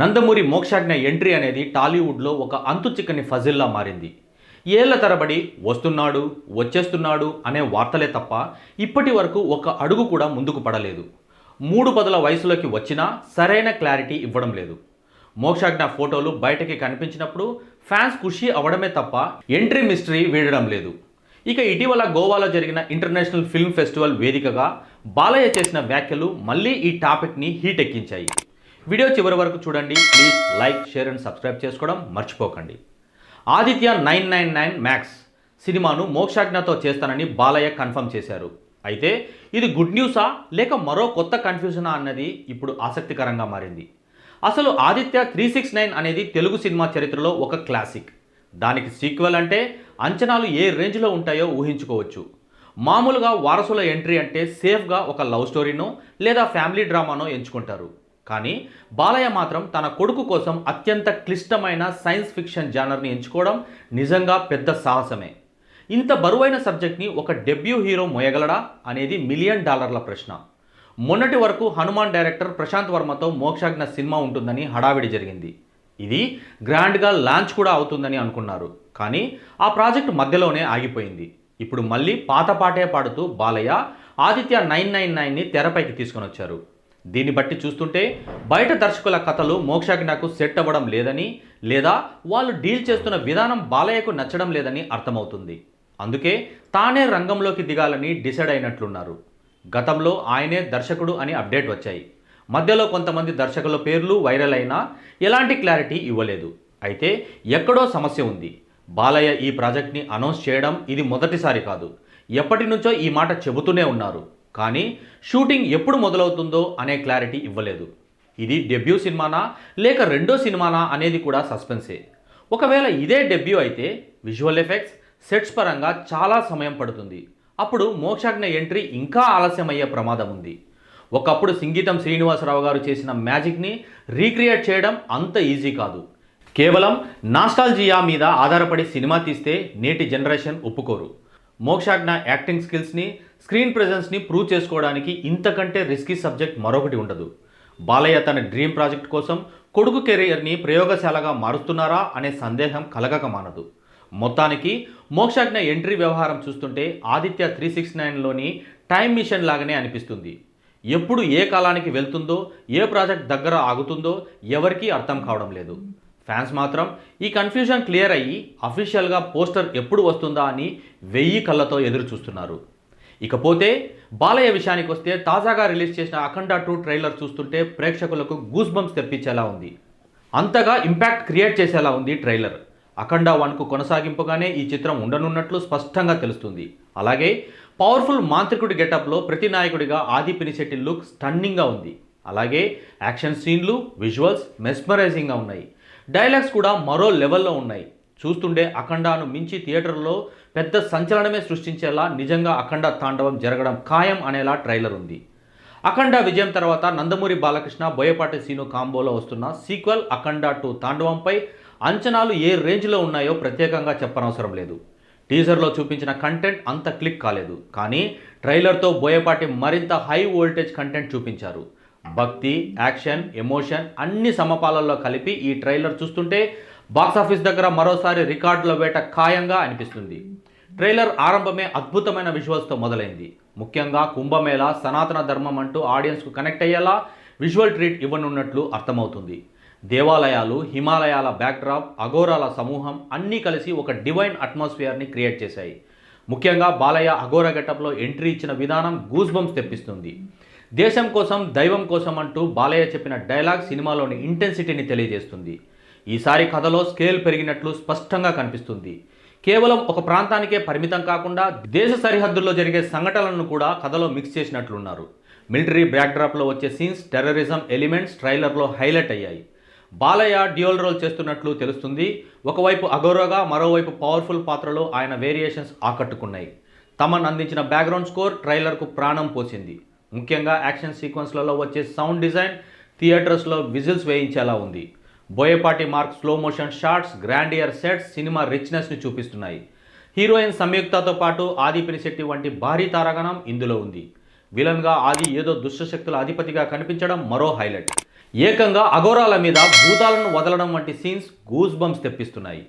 Nandamuri Mokshagna entry అనేది టాలీవుడ్లో ఒక అంతు చిక్కని ఫజిల్లా మారింది. ఏళ్ళ తరబడి వస్తున్నాడు వచ్చేస్తున్నాడు అనే వార్తలే తప్ప ఇప్పటి వరకు ఒక అడుగు కూడా ముందుకు పడలేదు. మూడు పదుల వయసులోకి వచ్చినా సరైన క్లారిటీ ఇవ్వడం లేదు. మోక్షాజ్ఞ ఫోటోలు బయటకి కనిపించినప్పుడు ఫ్యాన్స్ ఖుషి అవడమే తప్ప ఎంట్రీ మిస్టరీ వీడడం లేదు. ఇక ఇటీవల గోవాలో జరిగిన ఇంటర్నేషనల్ ఫిల్మ్ ఫెస్టివల్ వేదికగా బాలయ్య చేసిన వ్యాఖ్యలు మళ్ళీ ఈ టాపిక్ని హీట్ ఎక్కించాయి వీడియో చివరి వరకు చూడండి. Please like share and subscribe చేసుకోవడం మర్చిపోకండి. Aditya nine nine nine max సినిమాను మోక్షాజ్ఞతో చేస్తానని బాలయ్య కన్ఫర్మ్ చేశారు. అయితే ఇది గుడ్ న్యూసా? లేక మరో కొత్త కన్ఫ్యూజనా అన్నది ఇప్పుడు ఆసక్తికరంగా మారింది. అసలు ఆదిత్య త్రీ సిక్స్ నైన్ అనేది తెలుగు సినిమా చరిత్రలో ఒక క్లాసిక్. దానికి సీక్వెల్ అంటే అంచనాలు ఏ రేంజ్లో ఉంటాయో ఊహించుకోవచ్చు. మామూలుగా వారసుల ఎంట్రీ అంటే సేఫ్గా ఒక లవ్ స్టోరీనో లేదా ఫ్యామిలీ డ్రామానో ఎంచుకుంటారు. కానీ బాలయ్య మాత్రం తన కొడుకు కోసం అత్యంత క్లిష్టమైన సైన్స్ ఫిక్షన్ జానర్ని ఎంచుకోవడం నిజంగా పెద్ద సాహసమే. ఇంత బరువైన సబ్జెక్ట్ని ఒక డెబ్యూ హీరో మోయగలడా అనేది మిలియన్ డాలర్ల ప్రశ్న. మొన్నటి వరకు హనుమాన్ డైరెక్టర్ ప్రశాంత్ వర్మతో మోక్షాజ్ఞ సినిమా ఉంటుందని హడావిడి జరిగింది. ఇది గ్రాండ్గా లాంచ్ కూడా అవుతుందని అనుకున్నారు. కానీ ఆ ప్రాజెక్ట్ మధ్యలోనే ఆగిపోయింది. ఇప్పుడు మళ్ళీ పాత పాటే పాడుతూ బాలయ్య ఆదిత్య నైన్ నైన్ నైన్ని తెరపైకి తీసుకొని వచ్చారు దీన్ని బట్టి చూస్తుంటే బయట దర్శకుల కథలు మోక్షకి నాకు సెట్ అవ్వడం లేదని లేదా వాళ్ళు డీల్ చేస్తున్న విధానం బాలయ్యకు నచ్చడం లేదని అర్థమవుతుంది. అందుకే తానే రంగంలోకి దిగాలని డిసైడ్ అయినట్లున్నారు. గతంలో ఆయనే దర్శకుడు అని అప్డేట్ వచ్చాయి. మధ్యలో కొంతమంది దర్శకుల పేర్లు వైరల్ అయినా ఎలాంటి క్లారిటీ ఇవ్వలేదు. అయితే ఎక్కడో సమస్య ఉంది. బాలయ్య ఈ ప్రాజెక్ట్ని అనౌన్స్ చేయడం ఇది మొదటిసారి కాదు. ఎప్పటి నుంచో ఈ మాట చెబుతూనే ఉన్నారు. కానీ షూటింగ్ ఎప్పుడు మొదలవుతుందో అనే క్లారిటీ ఇవ్వలేదు. ఇది డెబ్యూ సినిమానా లేక రెండో సినిమానా అనేది కూడా సస్పెన్సే. ఒకవేళ ఇదే డెబ్యూ అయితే విజువల్ ఎఫెక్ట్స్ సెట్స్ పరంగా చాలా సమయం పడుతుంది. అప్పుడు మోక్షాజ్ఞ ఎంట్రీ ఇంకా ఆలస్యమయ్యే ప్రమాదం ఉంది. ఒకప్పుడు సంగీతం శ్రీనివాసరావు గారు చేసిన మ్యాజిక్ని రీక్రియేట్ చేయడం అంత ఈజీ కాదు. కేవలం నాస్టాల్జియా మీద ఆధారపడి సినిమా తీస్తే నేటి జనరేషన్ ఒప్పుకోరు. మోక్షాజ్ఞ యాక్టింగ్ స్కిల్స్ని స్క్రీన్ ప్రెజెన్స్ని ప్రూవ్ చేసుకోవడానికి ఇంతకంటే రిస్కీ సబ్జెక్ట్ మరొకటి ఉండదు. బాలయ్య తన డ్రీమ్ ప్రాజెక్ట్ కోసం కొడుకు కెరియర్ని ప్రయోగశాలగా మారుస్తున్నారా అనే సందేహం కలగక మానదు. మొత్తానికి మోక్షాజ్ఞ ఎంట్రీ వ్యవహారం చూస్తుంటే ఆదిత్య త్రీ సిక్స్ నైన్లోని టైం మిషన్ లాగానే అనిపిస్తుంది. ఎప్పుడు ఏ కాలానికి వెళ్తుందో ఏ ప్రాజెక్ట్ దగ్గర ఆగుతుందో ఎవరికీ అర్థం కావడం లేదు. ఫ్యాన్స్ మాత్రం ఈ కన్ఫ్యూజన్ క్లియర్ అయ్యి అఫీషియల్గా పోస్టర్ ఎప్పుడు వస్తుందా అని వెయ్యి కళ్ళతో ఎదురు చూస్తున్నారు ఇకపోతే బాలయ్య విషయానికి వస్తే తాజాగా రిలీజ్ చేసిన అఖండ టూ ట్రైలర్ చూస్తుంటే ప్రేక్షకులకు గూస్ బంప్స్ తెప్పించేలా ఉంది. అంతగా ఇంపాక్ట్ క్రియేట్ చేసేలా ఉంది ట్రైలర్. అఖండ వన్కు కొనసాగింపుగానే ఈ చిత్రం ఉండనున్నట్లు స్పష్టంగా తెలుస్తుంది. అలాగే పవర్ఫుల్ మాంత్రికుడి గెటప్లో ప్రతి నాయకుడిగా ఆది పినిశెట్టి లుక్ స్టన్నింగ్గా ఉంది. అలాగే యాక్షన్ సీన్లు విజువల్స్ మెస్మరైజింగ్గా ఉన్నాయి. డైలాగ్స్ కూడా మరో లెవెల్లో ఉన్నాయి. చూస్తుండే అఖండాను మించి థియేటర్లో పెద్ద సంచలనమే సృష్టించేలా నిజంగా అఖండ తాండవం జరగడం ఖాయం అనేలా ట్రైలర్ ఉంది. అఖండ విజయం తర్వాత నందమూరి బాలకృష్ణ బోయపాటి సీను కాంబోలో వస్తున్న సీక్వెల్ అఖండ టూ తాండవంపై అంచనాలు ఏ రేంజ్లో ఉన్నాయో ప్రత్యేకంగా చెప్పనవసరం లేదు. టీజర్లో చూపించిన కంటెంట్ అంత క్లిక్ కాలేదు. కానీ ట్రైలర్తో బోయపాటి మరింత హై వోల్టేజ్ కంటెంట్ చూపించారు. భక్తి యాక్షన్ ఎమోషన్ అన్ని సమపాలల్లో కలిపి ఈ ట్రైలర్ చూస్తుంటే బాక్సాఫీస్ దగ్గర మరోసారి రికార్డుల వేట ఖాయంగా అనిపిస్తుంది. ట్రైలర్ ఆరంభమే అద్భుతమైన విజువల్స్తో మొదలైంది. ముఖ్యంగా కుంభమేళ సనాతన ధర్మం అంటూ ఆడియన్స్కు కనెక్ట్ అయ్యేలా విజువల్ ట్రీట్ ఇవ్వనున్నట్లు అర్థమవుతుంది. దేవాలయాలు హిమాలయాల బ్యాక్డ్రాప్ అఘోరాల సమూహం అన్నీ కలిసి ఒక డివైన్ అట్మాస్ఫియర్ని క్రియేట్ చేశాయి. ముఖ్యంగా బాలయ్య అఘోర గెటప్లో ఎంట్రీ ఇచ్చిన విధానం గూస్బంప్స్ తెప్పిస్తుంది. దేశం కోసం దైవం కోసం అంటూ బాలయ్య చెప్పిన డైలాగ్ సినిమాలోని ఇంటెన్సిటీని తెలియజేస్తుంది. ఈసారి కథలో స్కేల్ పెరిగినట్లు స్పష్టంగా కనిపిస్తుంది. కేవలం ఒక ప్రాంతానికే పరిమితం కాకుండా దేశ సరిహద్దుల్లో జరిగే సంఘటనలను కూడా కథలో మిక్స్ చేసినట్లున్నారు. మిలిటరీ బ్యాక్డ్రాప్లో వచ్చే సీన్స్ టెర్రరిజం ఎలిమెంట్స్ ట్రైలర్లో హైలైట్ అయ్యాయి. బాలయ్య డ్యూయల్ రోల్ చేస్తున్నట్లు తెలుస్తుంది. ఒకవైపు అగౌరవగా మరోవైపు పవర్ఫుల్ పాత్రలో ఆయన వేరియేషన్స్ ఆకట్టుకున్నాయి. తమన్ అందించిన బ్యాక్గ్రౌండ్ స్కోర్ ట్రైలర్కు ప్రాణం పోసింది. ముఖ్యంగా యాక్షన్ సీక్వెన్స్లలో వచ్చే సౌండ్ డిజైన్ థియేటర్స్లో విజిల్స్ వేయించేలా ఉంది. Boyapati mark slow motion shots grandeur sets cinema రిచ్నెస్ని చూపిస్తున్నాయి. హీరోయిన్ సంయుక్తతో పాటు ఆది పినిశెట్టి వంటి భారీ తారాగణం ఇందులో ఉంది. విలన్గా ఆది ఏదో దుష్టశక్తుల అధిపతిగా కనిపించడం మరో హైలైట్. ఏకంగా అఘోరాల మీద భూతాలను వదలడం వంటి సీన్స్ గూస్ బంప్స్ తెప్పిస్తున్నాయి.